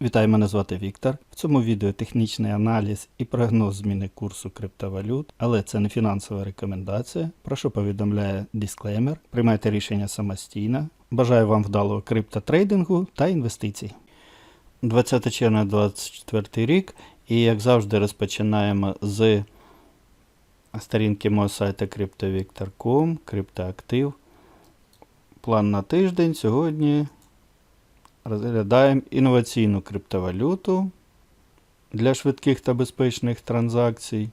Вітаю, мене звати Віктор. В цьому відео технічний аналіз і прогноз зміни курсу криптовалют, але це не фінансова рекомендація. Прошу повідомляє дисклеймер. Приймайте рішення самостійно. Бажаю вам вдалого криптотрейдингу та інвестицій. 20 червня 2024 рік. І як завжди розпочинаємо з сторінки мого сайту CryptoVictor.com, криптоактив. План на тиждень. Сьогодні розглядаємо інноваційну криптовалюту для швидких та безпечних транзакцій.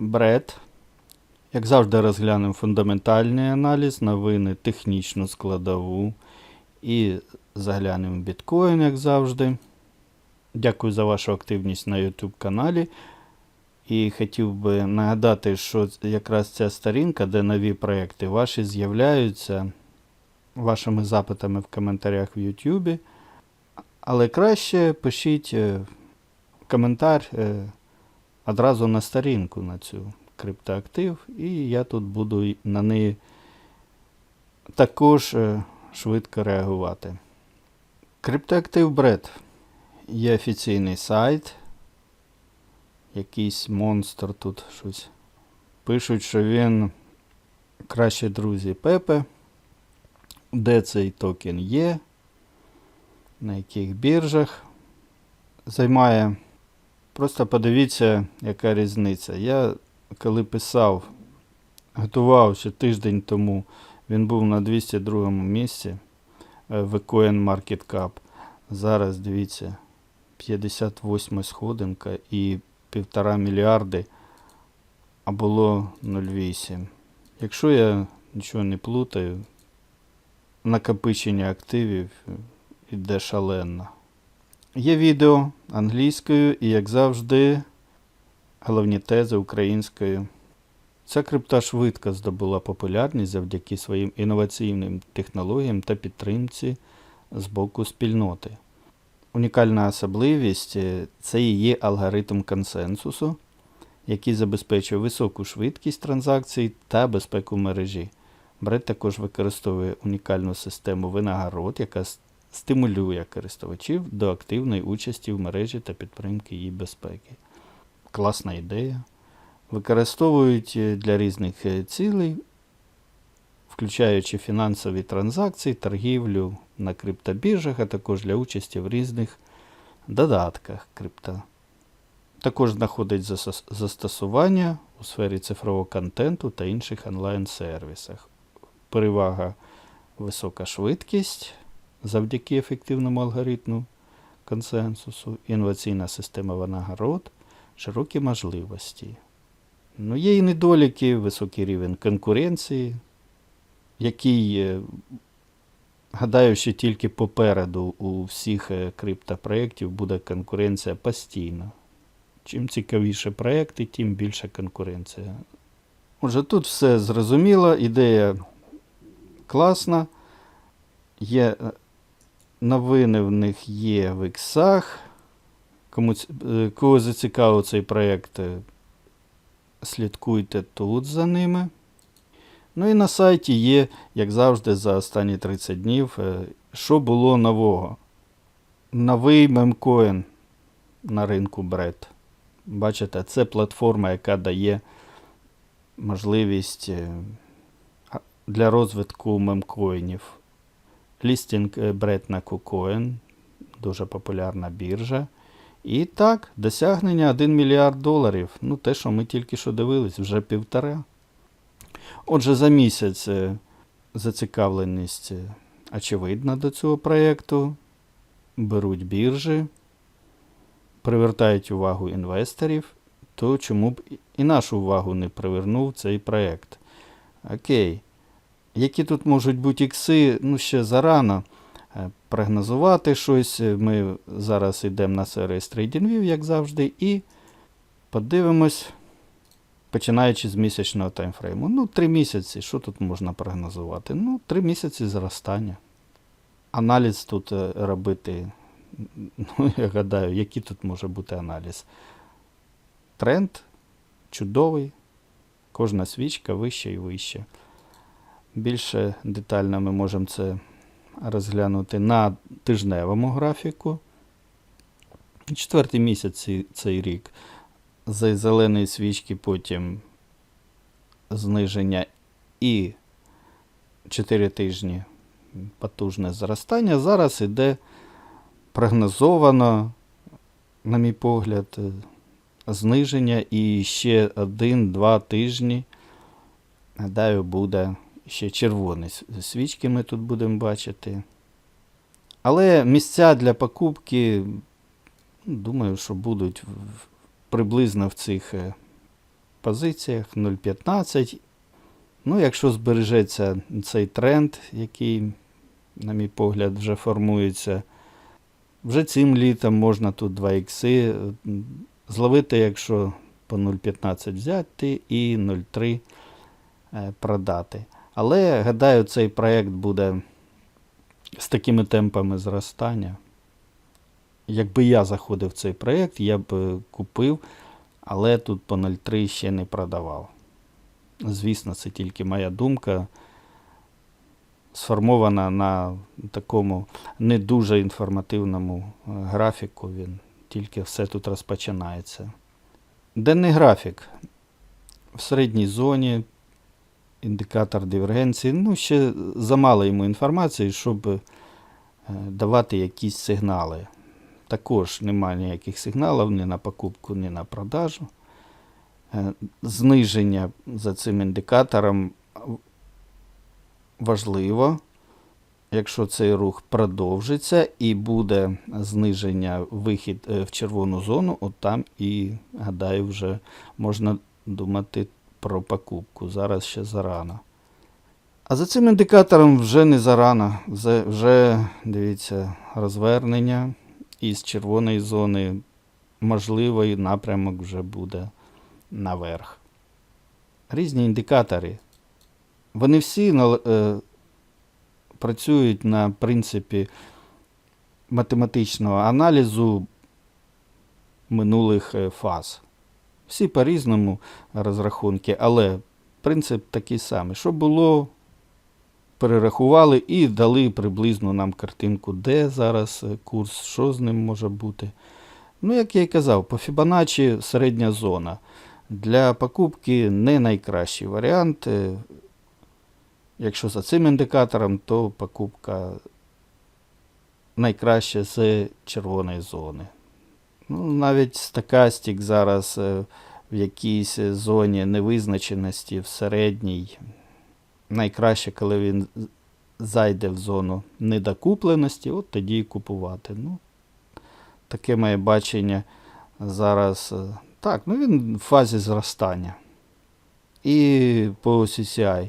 BRED. Як завжди, розглянемо фундаментальний аналіз, новини, технічну складову і заглянемо біткоін, як завжди. Дякую за вашу активність на YouTube каналі. І хотів би нагадати, що якраз ця сторінка, де нові проекти ваші з'являються вашими запитами в коментарях в YouTube. Але краще пишіть е, коментар е, одразу на сторінку на цю криптоактив, і я тут буду на неї також е, швидко реагувати. Криптоактив Бред є офіційний сайт. Якийсь монстр тут щось. Пишуть, що він кращі друзі Пепе. Де цей токен є, на яких біржах займає. Просто подивіться, яка різниця. Я коли писав, готував ще тиждень тому, він був на 202 місці е, в Coin Market Cap. Зараз дивіться, 58 сходинка і півтора мільярди, а було 0,8. Якщо я нічого не плутаю, накопичення активів іде шалено. Є відео англійською і, як завжди, головні тези українською. Ця крипта швидко здобула популярність завдяки своїм інноваційним технологіям та підтримці з боку спільноти. Унікальна особливість е, це її алгоритм консенсусу, який забезпечує високу швидкість транзакцій та безпеку мережі. Бред також використовує унікальну систему винагород, яка стимулює користувачів до активної участі в мережі та підтримки її безпеки. Класна ідея. Використовують е, для різних е, цілей, включаючи фінансові транзакції, торгівлю на криптобіржах, а також для участі в різних додатках крипто. Також знаходить застосування у сфері цифрового контенту та інших онлайн-сервісах перевага висока швидкість завдяки ефективному алгоритму консенсусу, інноваційна система винагород, широкі можливості. Ну, є і недоліки, високий рівень конкуренції, який, е, гадаю, що тільки попереду у всіх е, криптопроєктів буде конкуренція постійно. Чим цікавіше проєкти, тим більша конкуренція. Отже, тут все зрозуміло, ідея класна. Є е, новини в них є в іксах. Кому, е, кого зацікавив цей проєкт, е, слідкуйте тут за ними. Ну і на сайті є, як завжди, за останні 30 днів, що було нового. Новий мемкоін на ринку Бред. Бачите, це платформа, яка дає можливість для розвитку мемкоїнів. Лістінг е, Бред на KuCoin, дуже популярна біржа. І так, досягнення 1 мільярд доларів. Ну, те, що ми тільки що дивились, вже півтора. Отже, за місяць е, зацікавленість е, очевидна до цього проєкту. Беруть біржі, привертають увагу інвесторів, то чому б і нашу увагу не привернув цей проєкт. Окей. Які тут можуть бути ікси, ну ще зарано е, прогнозувати щось. Е, Ми зараз йдемо на сервіс TradingView, як завжди, і подивимось, починаючи з місячного таймфрейму. Ну, три місяці, що тут можна прогнозувати? Ну, три місяці зростання. Аналіз тут е, робити, ну, я гадаю, який тут може бути аналіз. Тренд чудовий, кожна свічка вище і вище. Більше детально ми можемо це розглянути на тижневому графіку. Четвертий місяць цей рік. З зеленої свічки потім зниження і 4 тижні потужне зростання. Зараз іде прогнозовано, на мій погляд, зниження і ще один-два тижні. Гадаю, буде ще червоні свічки ми тут будемо бачити. Але місця для покупки, ну, думаю, що будуть приблизно в цих е, позиціях 0,15. Ну, якщо збережеться цей тренд, який, на мій погляд, вже формується, вже цим літом можна тут 2 ікси зловити, якщо по 0,15 взяти і 0,3 е, продати. Але гадаю, цей проєкт буде з такими темпами зростання. Якби я заходив в цей проєкт, я б е, купив, але тут по 0,3 ще не продавав. Звісно, це тільки моя думка, сформована на такому не дуже інформативному е, графіку. Він тільки все тут розпочинається. Денний графік в середній зоні, індикатор дивергенції. Ну, ще замало йому інформації, щоб е, давати якісь сигнали. Також немає ніяких сигналів ні на покупку, ні на продажу. Е, Зниження за цим індикатором важливо. Якщо цей рух продовжиться і буде зниження вихід е, в червону зону, от там і, гадаю, вже можна думати про покупку. Зараз ще зарано. А за цим індикатором вже не зарано. Вже, дивіться, розвернення із червоної зони можливий напрямок вже буде наверх. Різні індикатори. Вони всі е, працюють на принципі математичного аналізу минулих е, фаз. Всі по-різному розрахунки, але принцип такий самий. Що було, перерахували і дали приблизно нам картинку, де зараз е, курс, що з ним може бути. Ну, як я і казав, по Fibonacci середня зона. Для покупки не найкращий варіант. Е, Якщо за цим індикатором, то покупка найкраще з червоної зони. Ну, навіть стакастик зараз е, в якійсь зоні невизначеності в середній. Найкраще, коли він зайде в зону недокупленості, от тоді і купувати. Ну, таке моє бачення зараз. е, Так, ну він в фазі зростання. І по CCI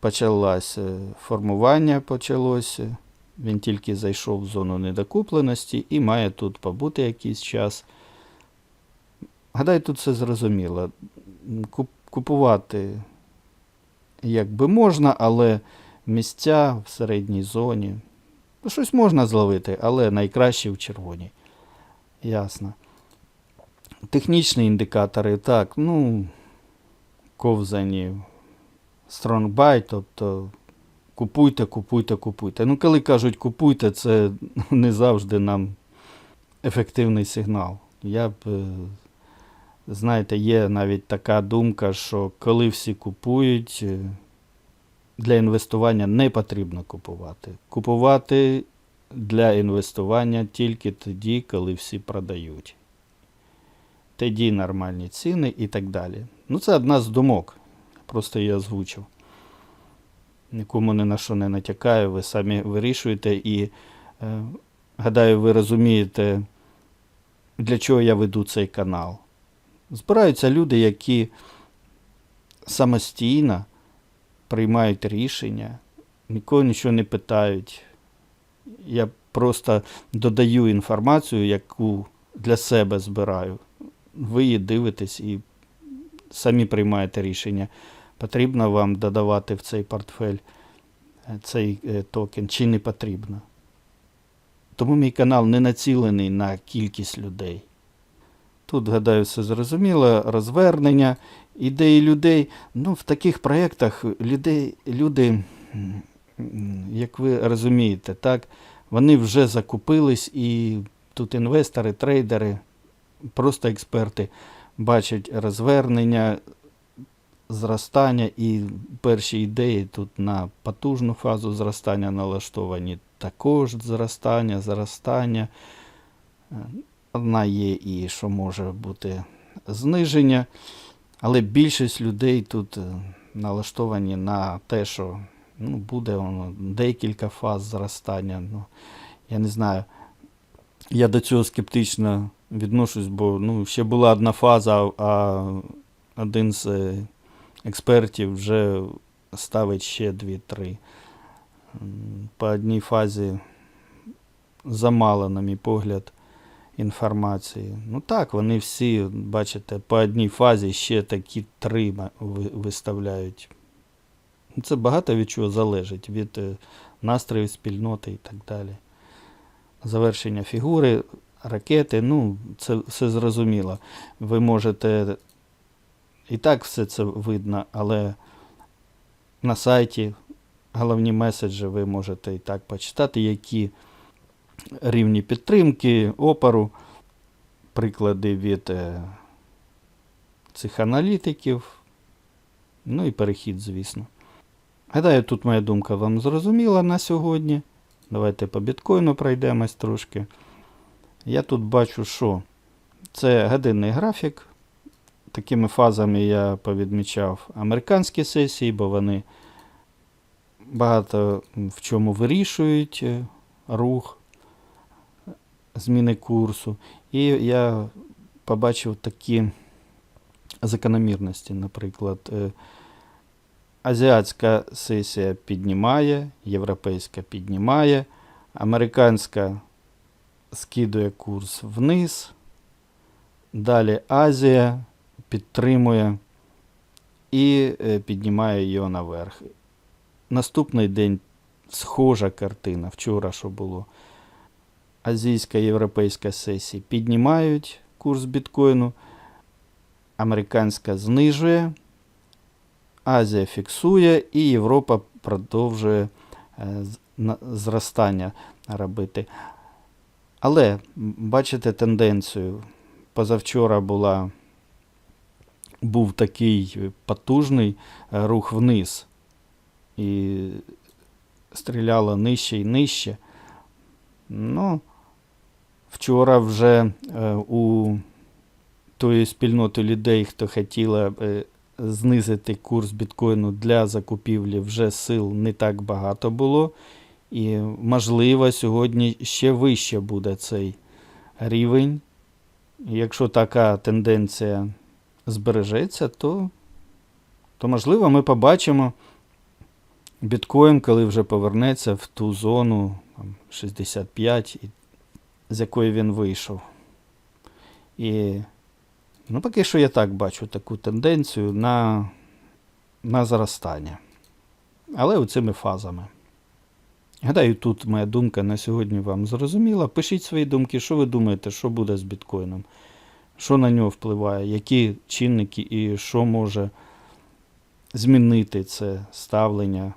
почалось е, формування почалося. Він тільки зайшов в зону недокупленості і має тут побути якийсь час. Гадаю, тут все зрозуміло. Купувати якби можна, але місця в середній зоні. Щось можна зловити, але найкраще в червоній. Ясно. Технічні індикатори, так, ну, ковзані, buy, тобто купуйте, купуйте, купуйте. Ну, коли кажуть купуйте, це не завжди нам ефективний сигнал. Я б, е, знаєте, є навіть така думка, що коли всі купують, е, для інвестування не потрібно купувати. Купувати для інвестування тільки тоді, коли всі продають. Тоді нормальні ціни і так далі. Ну, це одна з думок. Просто її озвучив. Нікому ні на що не натякаю, ви самі вирішуєте і е, гадаю, ви розумієте, для чого я веду цей канал. Збираються люди, які самостійно приймають рішення, нікого нічого не питають. Я просто додаю інформацію, яку для себе збираю. Ви її дивитесь і самі приймаєте рішення, потрібно вам додавати в цей портфель е, цей е, токен чи не потрібно. Тому мій канал не націлений на кількість людей. Тут, гадаю, все зрозуміло, розвернення, ідеї людей. Ну, в таких проєктах люди, м, як ви розумієте, так, вони вже закупились і тут інвестори, трейдери, просто експерти бачать розвернення, зростання і перші ідеї тут на потужну фазу зростання налаштовані. Також зростання, зростання. Одна є і що може бути зниження, але більшість людей тут е, налаштовані на те, що ну, буде воно декілька фаз зростання. Ну, я не знаю. Я до цього скептично відношусь, бо ну, ще була одна фаза, а один з е, експертів вже ставить ще дві-три. М, По одній фазі замало, на мій погляд, інформації. Ну так, вони всі, бачите, по одній фазі ще такі три виставляють. Ну, Це багато від чого залежить, від е, настрою спільноти і так далі. Завершення фігури, ракети, ну, це все зрозуміло. Ви можете і так все це видно, але на сайті головні меседжі ви можете і так почитати, які рівні підтримки, опору, приклади від е, цих аналітиків, ну і перехід, звісно. Гадаю, тут моя думка вам зрозуміла на сьогодні. Давайте по біткоїну пройдемось трошки. Я тут бачу, що це годинний графік. Такими фазами я повідмічав американські сесії, бо вони багато в чому вирішують е, рух, зміни курсу. І я побачив такі закономірності, наприклад, е, азіатська сесія піднімає, європейська піднімає, американська скидує курс вниз. Далі Азія підтримує і е, піднімає його наверх. Наступний день схожа картина. Вчора що було. Азійська європейська сесії піднімають курс біткоїну, американська знижує, Азія фіксує і Європа продовжує е, зростання робити. Але бачите тенденцію. Позавчора була, був такий потужний е, рух вниз. І стріляло нижче і нижче. Ну, вчора вже е, у тої спільноти людей, хто хотіла е, знизити курс біткоїну для закупівлі, вже сил не так багато було. І, можливо, сьогодні ще вище буде цей рівень. Якщо така тенденція збережеться, то, то можливо ми побачимо біткоін, коли вже повернеться в ту зону там, 65, з якої він вийшов. І ну, поки що я так бачу таку тенденцію на, на зростання. Але оцими фазами. Гадаю, тут моя думка на сьогодні вам зрозуміла. Пишіть свої думки, що ви думаєте, що буде з біткоїном, що на нього впливає, які чинники і що може змінити це ставлення.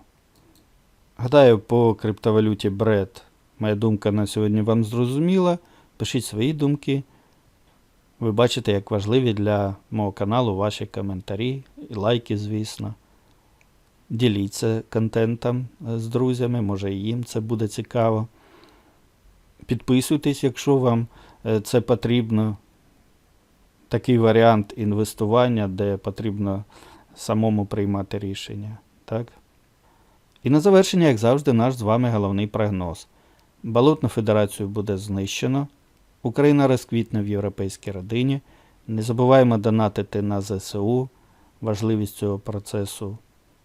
Гадаю, по криптовалюті BRED моя думка на сьогодні вам зрозуміла. Пишіть свої думки. Ви бачите, як важливі для мого каналу ваші коментарі і лайки, звісно. Діліться контентом е, з друзями, може і їм це буде цікаво. Підписуйтесь, якщо вам е, це потрібно. Такий варіант інвестування, де потрібно самому приймати рішення. Так? І на завершення, як завжди, наш з вами головний прогноз. Балотну федерацію буде знищено. Україна розквітне в європейській родині. Не забуваємо донатити на ЗСУ. Важливість цього процесу,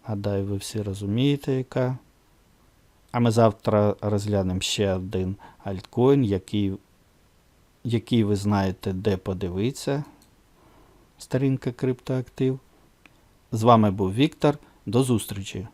гадаю, ви всі розумієте, яка. А ми завтра розглянемо ще один альткоін, який, який ви знаєте, де подивитися. Сторінка криптоактив. З вами був Віктор. До зустрічі!